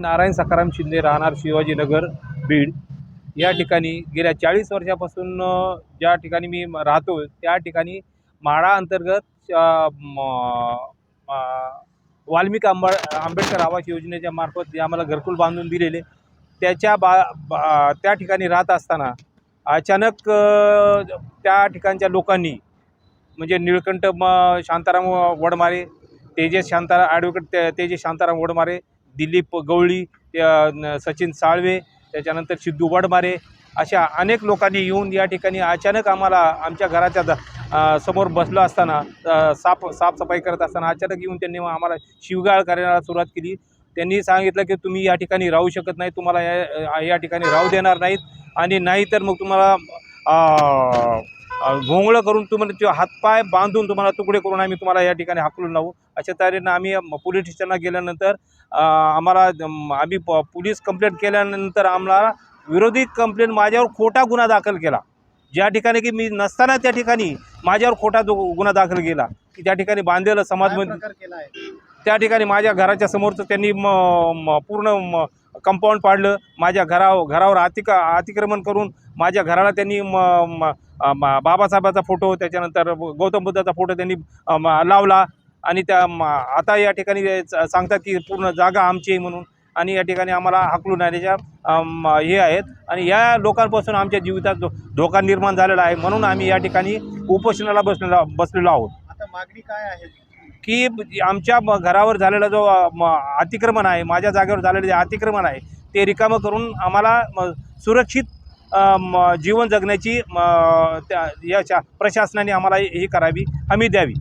नारायण सखाराम शिंदे राहणार शिवाजीनगर बीड. या ठिकाणी गेल्या चाळीस वर्षापासून ज्या ठिकाणी मी राहतो त्या ठिकाणी माळा अंतर्गत वाल्मिक आंबा आंबेडकर आवास योजनेच्या मार्फत जे आम्हाला घरकुल बांधून दिलेले त्याच्या बा बा- त्या ठिकाणी राहत असताना अचानक त्या ठिकाणच्या लोकांनी म्हणजे निळकंठ म शांताराम वडमारे तेजस शांतारा ॲडव्होकेट ते तेजस शांताराम वडमारे दिलीप गवळी त्या- सचिन साळवे त्याच्यानंतर सिद्धू वडमारे अशा अनेक लोकांनी येऊन या ठिकाणी अचानक आम्हाला आमच्या घराच्या द समोर बसलो असताना साफ साफसफाई करत असताना अचानक येऊन त्यांनी मग आम्हाला शिवगाळ करायला सुरुवात केली. त्यांनी सांगितलं की तुम्ही या ठिकाणी राहू शकत नाही तुम्हाला या या ठिकाणी राहू देणार नाहीत आणि नाही तर मग तुम्हाला भोंगळं करून तुम्हाला ते हातपाय बांधून तुम्हाला तुकडे करून आम्ही तुम्हाला या ठिकाणी हाकलून लावू. अशा तऱ्हेनं आम्ही पोलीस स्टेशनला गेल्यानंतर आम्हाला आम्ही प पोलीस कंप्लेंट केल्यानंतर आम्हाला विरोधी कंप्लेंट माझ्यावर खोटा गुन्हा दाखल केला. ज्या ठिकाणी की मी नसताना त्या ठिकाणी माझ्यावर खोटा दु गुन्हा दाखल केला. की त्या ठिकाणी बांधलेलं समाज काय प्रकार केला आहे? त्या ठिकाणी माझ्या घराच्या समोरचं त्यांनी म म पूर्ण म कंपाऊंड पाडलं माझ्या घरावर घरावर अतिक अतिक्रमण करून माझ्या घराला त्यांनी म म- म- बाबासाहेबाचा फोटो त्याच्यानंतर गौतम बुद्धाचा फोटो त्यांनी लावला. आणि त्या आता या ठिकाणी सांगतात की पूर्ण जागा आमची आहे म्हणून. आणि या ठिकाणी आम्हाला हाकलून आणण्याच्या हे आहेत. आणि या लोकांपासून आमच्या जीवितात धो धोका निर्माण झालेला आहे. म्हणून आम्ही या ठिकाणी उपोषणाला बसलेला बसलेलो आहोत. आता मागणी काय आहे? की आमच्या घरावर झालेला जो म- अतिक्रमण आहे माझ्या जागेवर झालेलं जे अतिक्रमण आहे ते रिकामं करून आम्हाला सुरक्षित म, जीवन जगण्याची म, त्या याच्या प्रशासनाने आम्हाला ही करावी हमी द्यावी.